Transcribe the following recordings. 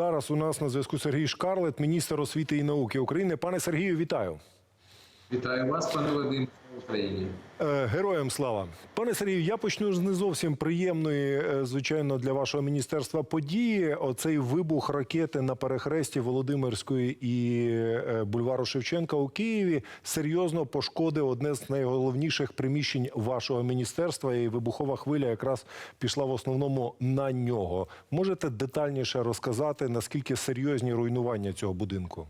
Зараз у нас на зв'язку Сергій Шкарлет, міністр освіти і науки України. Пане Сергію, вітаю. Вітаю вас, пане Вадим, Україні. Е, Героям слава, пане Сергію. Я почну з не зовсім приємної, е, звичайно, для вашого міністерства події. Оцей вибух ракети на перехресті Володимирської і е, бульвару Шевченка у Києві серйозно пошкодив одне з найголовніших приміщень вашого міністерства. І вибухова хвиля якраз пішла в основному на нього. Можете детальніше розказати наскільки серйозні руйнування цього будинку?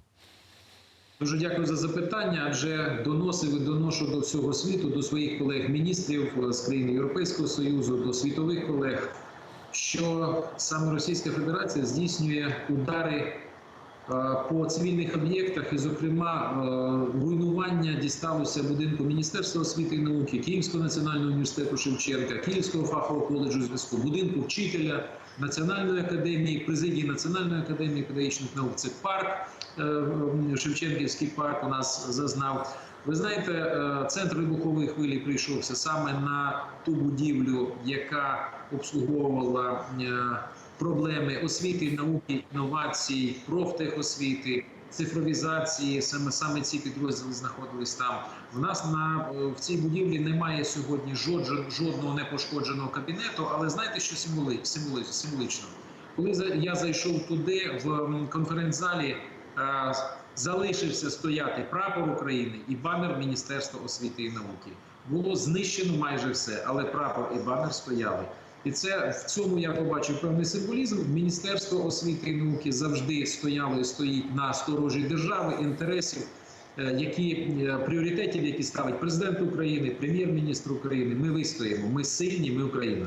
Дуже дякую за запитання. Адже доносив і доношу до всього світу, до своїх колег-міністрів е, з країн Європейського союзу, до світових колег, що саме Російська Федерація здійснює удари е, по цивільних об'єктах, і, зокрема, е, руйнування дісталося будинку Міністерства освіти і науки, Київського національного університету Шевченка, Київського фахового коледжу зв'язку, будинку вчителя Національної академії, президії Національної академії педагогічних наук. Це парк Шевченківський парк у нас зазнав. Ви знаєте, е, центр вибухової хвилі прийшовся саме на ту будівлю, яка обслуговувала е, проблеми освіти, науки, інновацій, профтехосвіти, цифровізації. Саме саме ці підрозділи знаходились там. В нас на е, в цій будівлі немає сьогодні жодного непошкодженого кабінету. Але знаєте, що символи, символи, символічно? Коли я зайшов туди в конференц-залі, е, залишився стояти прапор України і банер Міністерства освіти і науки. Було знищено майже все, але прапор і банер стояли. І це в цьому я побачив певний символізм. Міністерство освіти і науки завжди стояло і стоїть на сторожі держави інтересів, е, які е, пріоритетів, які ставить президент України, прем'єр-міністр України. Ми вистоїмо. Ми сильні. Ми Україна.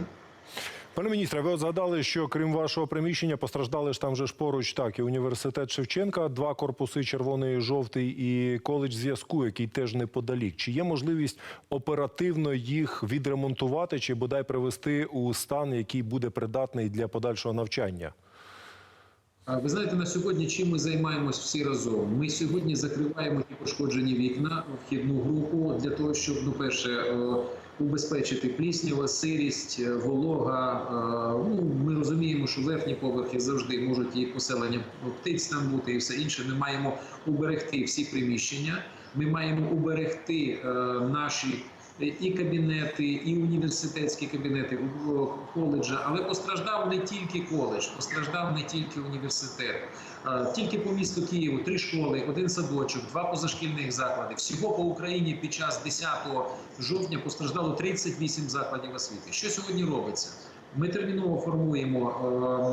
Пане міністре, ви от згадали, що крім вашого приміщення постраждали ж там же ж поруч так і університет Шевченка, два корпуси червоний жовтий, і коледж зв'язку, який теж неподалік. Чи є можливість оперативно їх відремонтувати чи бодай привести у стан, який буде придатний для подальшого навчання? Ви знаєте, на сьогодні чим ми займаємось всі разом? Ми сьогодні закриваємо ті пошкоджені вікна, вхідну групу для того, щоб ну перше е, убезпечити пліснява, сирість, е, волога. Е, Ну ми розуміємо, що верхні поверхи завжди можуть і поселення птиць там бути, і все інше. Ми маємо уберегти всі приміщення. Ми маємо уберегти е, наші і кабінети, і університетські кабінети коледжа. Але постраждав не тільки коледж, постраждав не тільки університет. Е, Тільки по місту Києву три школи, один садочок, два позашкільних заклади. Всього по Україні під час 10 жовтня постраждало 38 закладів освіти. Що сьогодні робиться? Ми терміново формуємо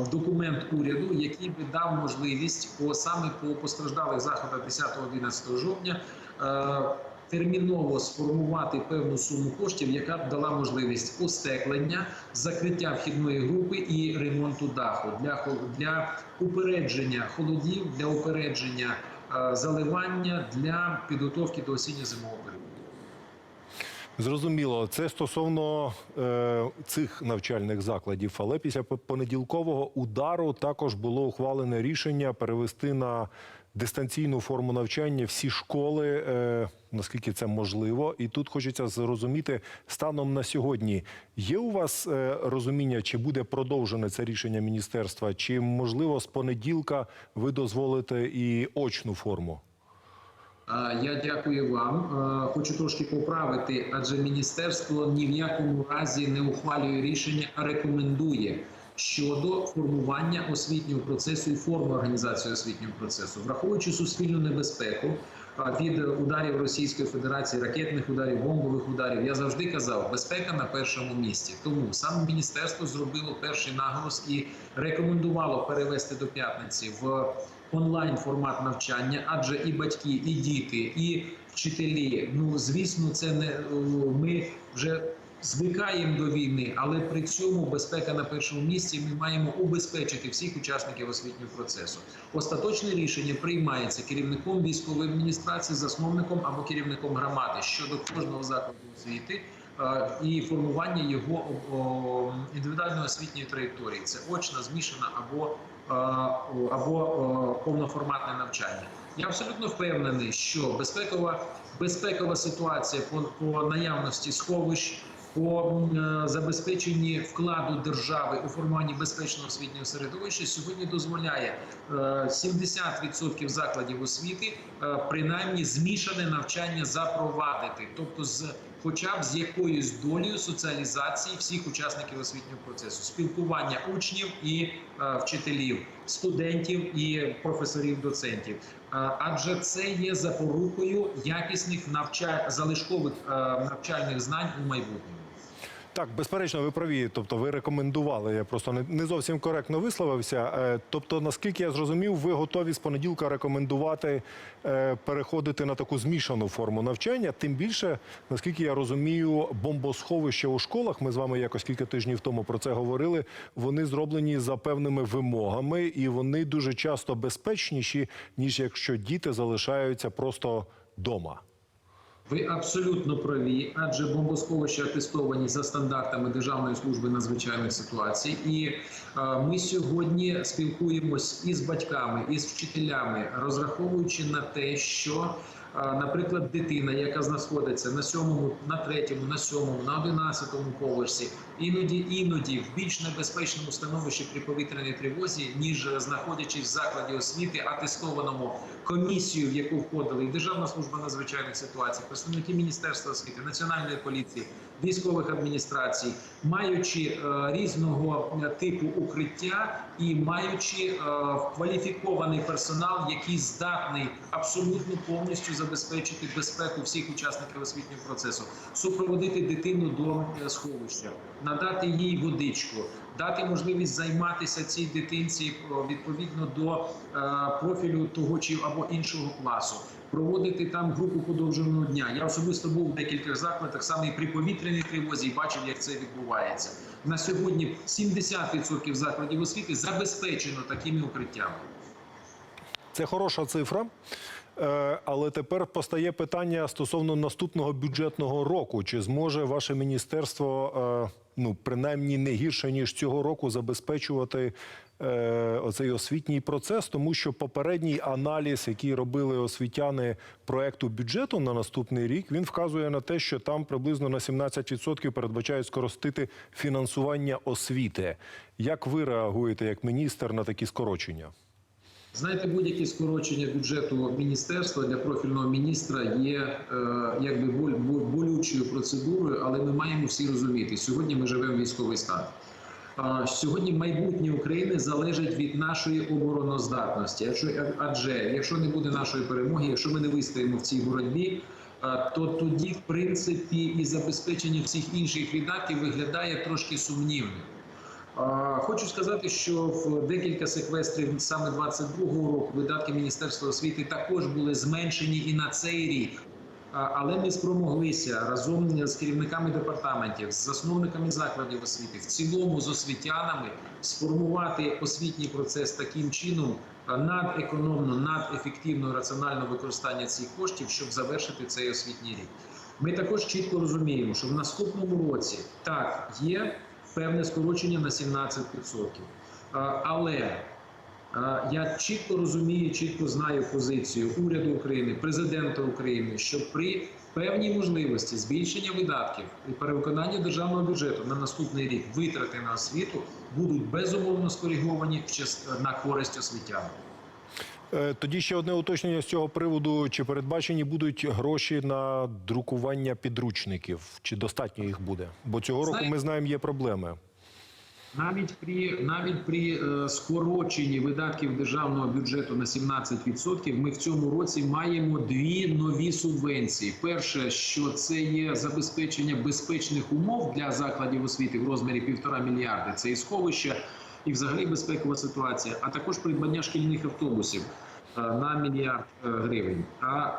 е, документ уряду, який би дав можливість по саме по постраждалих заходах 10-11 жовтня. е, терміново сформувати певну суму коштів, яка б дала можливість остеклення, закриття вхідної групи і ремонту даху для для упередження холодів, для упередження е, заливання для підготовки до осінньо-зимового періоду. Зрозуміло, це стосовно е, цих навчальних закладів. Але після понеділкового удару також було ухвалене рішення перевести на дистанційну форму навчання всі школи, е, наскільки це можливо. І тут хочеться зрозуміти станом на сьогодні. Є у вас е, розуміння, чи буде продовжене це рішення міністерства, чи можливо з понеділка ви дозволите і очну форму? Я дякую вам. Е, Хочу трошки поправити, адже міністерство ні в якому разі не ухвалює рішення, а рекомендує щодо формування освітнього процесу і форми організації освітнього процесу, враховуючи суспільну небезпеку від ударів Російської Федерації, ракетних ударів, бомбових ударів. Я завжди казав, безпека на першому місці. Тому саме міністерство зробило перший наголос і рекомендувало перевести до п'ятниці в онлайн формат навчання, адже і батьки, і діти, і вчителі. Ну звісно, це не ми вже звикаємо до війни, але при цьому безпека на першому місці. Ми маємо убезпечити всіх учасників освітнього процесу. Остаточне рішення приймається керівником військової адміністрації, засновником або керівником громади щодо кожного закладу освіти. е, І формування його індивідуальної освітньої траєкторії це очна, змішана або е, або повноформатне навчання. Я абсолютно впевнений, що безпекова безпекова ситуація по, по наявності сховищ, по е, забезпеченні вкладу держави у формуванні безпечного освітнього середовища сьогодні дозволяє е, 70% закладів освіти е, принаймні змішане навчання запровадити, тобто з хоча б з якоюсь долею соціалізації всіх учасників освітнього процесу, спілкування учнів і е, вчителів, студентів і професорів, доцентів. Е, Адже це є запорукою якісних навча... залишкових е, навчальних знань у майбутньому. Так, безперечно, ви праві. Тобто, ви рекомендували. Я просто не, зовсім коректно висловився. Е, Тобто, наскільки я зрозумів, ви готові з понеділка рекомендувати е, переходити на таку змішану форму навчання. Тим більше, наскільки я розумію, бомбосховища у школах. Ми з вами якось кілька тижнів тому про це говорили. Вони зроблені за певними вимогами, і вони дуже часто безпечніші, ніж якщо діти залишаються просто вдома. Ви абсолютно праві, адже бомбосховища атестовані за стандартами Державної служби надзвичайних ситуацій. І е, ми сьогодні спілкуємось із батьками, із вчителями, розраховуючи на те, що, наприклад, дитина, яка знаходиться на сьомому, на третьому, на сьомому, на одинадцятому поверсі, іноді іноді в більш небезпечному становищі при повітряній тривозі, ніж знаходячись в закладі освіти, атестованому комісію, в яку входили і Державна служба надзвичайних ситуацій, представники Міністерства освіти, національної поліції, військових адміністрацій, маючи е, різного е, типу укриття і маючи е, кваліфікований персонал, який здатний абсолютно повністю забезпечити безпеку всіх учасників освітнього процесу, супроводити дитину до сховища, надати їй водичку, дати можливість займатися цій дитинці відповідно до профілю того чи або іншого класу. Проводити там групу подовженого дня. Я особисто був в декількох закладах саме при повітряній тривозі і бачив, як це відбувається. На сьогодні 70% закладів освіти забезпечено такими укриттями. Це хороша цифра. Е, Але тепер постає питання стосовно наступного бюджетного року. Чи зможе ваше міністерство, е, ну принаймні не гірше ніж цього року, забезпечувати е, оцей освітній процес? Тому що попередній аналіз, який робили освітяни проекту бюджету на наступний рік, він вказує на те, що там приблизно на 17% передбачають скоростити фінансування освіти. Як ви реагуєте як міністр на такі скорочення? Знаєте, будь-які скорочення бюджету міністерства для профільного міністра є е, якби боль, болючою процедурою, але ми маємо всі розуміти. Сьогодні ми живемо військовий стан. Сьогодні майбутнє України залежить від нашої обороноздатності. Якщо адже якщо не буде нашої перемоги, якщо ми не вистоїмо в цій боротьбі, то тоді, в принципі, і забезпечення всіх інших видатків виглядає трошки сумнівним. Хочу сказати, що в декілька секвестрів саме 22-го року видатки Міністерства освіти також були зменшені і на цей рік. Але ми спромоглися разом з керівниками департаментів, з засновниками закладів освіти, в цілому з освітянами сформувати освітній процес таким чином надекономно, надефективно, раціонально використання цих коштів, щоб завершити цей освітній рік. Ми також чітко розуміємо, що в наступному році так є певне скорочення на 17%. Але я чітко розумію, чітко знаю позицію уряду України, президента України, що при певній можливості збільшення видатків і перевиконання державного бюджету на наступний рік витрати на освіту будуть безумовно скориговані на користь освітян. Е, Тоді ще одне уточнення з цього приводу: чи передбачені будуть гроші на друкування підручників? Чи достатньо їх буде? Бо цього року ми знаємо, є проблеми. Навіть при навіть при е, скороченні видатків державного бюджету на 17% ми в цьому році маємо дві нові субвенції. Перше, що це є забезпечення безпечних умов для закладів освіти в розмірі півтора мільярди. Це і сховища, і взагалі безпекова ситуація, а також придбання шкільних автобусів е, на мільярд е, гривень. А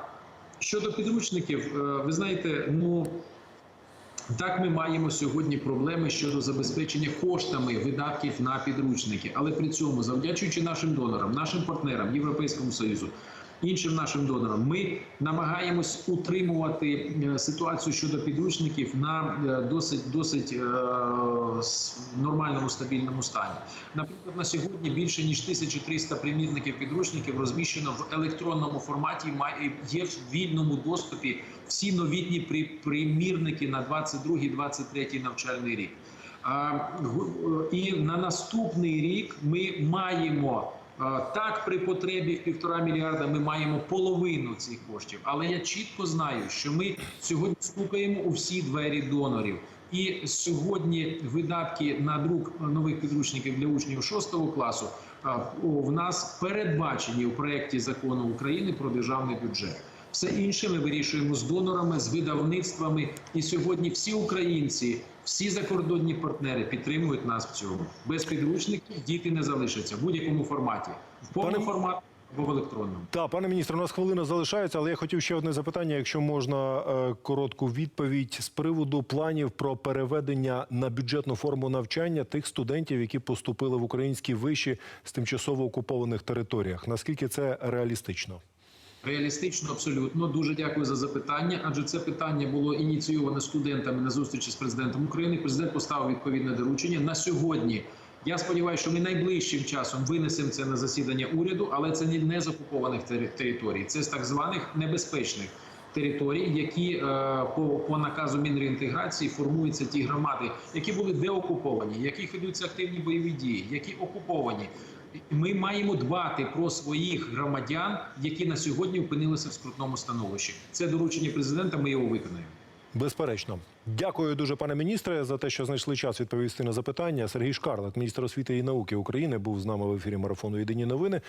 щодо підручників, е, ви знаєте, ну. Так, ми маємо сьогодні проблеми щодо забезпечення коштами видатків на підручники, але при цьому, завдячуючи нашим донорам, нашим партнерам, Європейському Союзу, іншим нашим донорам. Ми намагаємось утримувати е, ситуацію щодо підручників на е, досить досить е, нормальному стабільному стані. Наприклад, на сьогодні більше ніж 1300 примірників підручників розміщено в електронному форматі. має- є в вільному доступі всі новітні при- примірники на 22-23 навчальний рік. І на наступний рік ми маємо так при потребі півтора мільярда. Ми маємо половину цих коштів. Але я чітко знаю, що ми сьогодні стукаємо у всі двері донорів. І сьогодні видатки на друк нових підручників для учнів 6 класу в нас передбачені у проєкті закону України про державний бюджет. Все інше ми вирішуємо з донорами, з видавництвами. І сьогодні всі українці, всі закордонні партнери підтримують нас в цьому. Без підручників діти не залишаться в будь-якому форматі, в повному Пане- форматі або в електронному. Так, пане міністре, у нас хвилина залишається, але я хотів ще одне запитання, якщо можна е, коротку відповідь з приводу планів про переведення на бюджетну форму навчання тих студентів, які поступили в українські виші з тимчасово окупованих територіях. Наскільки це реалістично? Реалістично, абсолютно. Дуже дякую за запитання. Адже це питання було ініційоване студентами на зустрічі з президентом України. Президент поставив відповідне доручення на сьогодні. Я сподіваюся, що ми найближчим часом винесемо це на засідання уряду, але це не- з окупованих територій, це з так званих небезпечних територій, які е, по, по наказу Мінреінтеграції формуються ті громади, які були деокуповані, яких ведуться активні бойові дії, які окуповані. Ми маємо дбати про своїх громадян, які на сьогодні опинилися в скрутному становищі. Це доручення президента. Ми його виконаємо. Безперечно, дякую дуже, пане міністре, за те, що знайшли час відповісти на запитання. Сергій Шкарлет, міністр освіти і науки України, був з нами в ефірі марафону Єдині новини.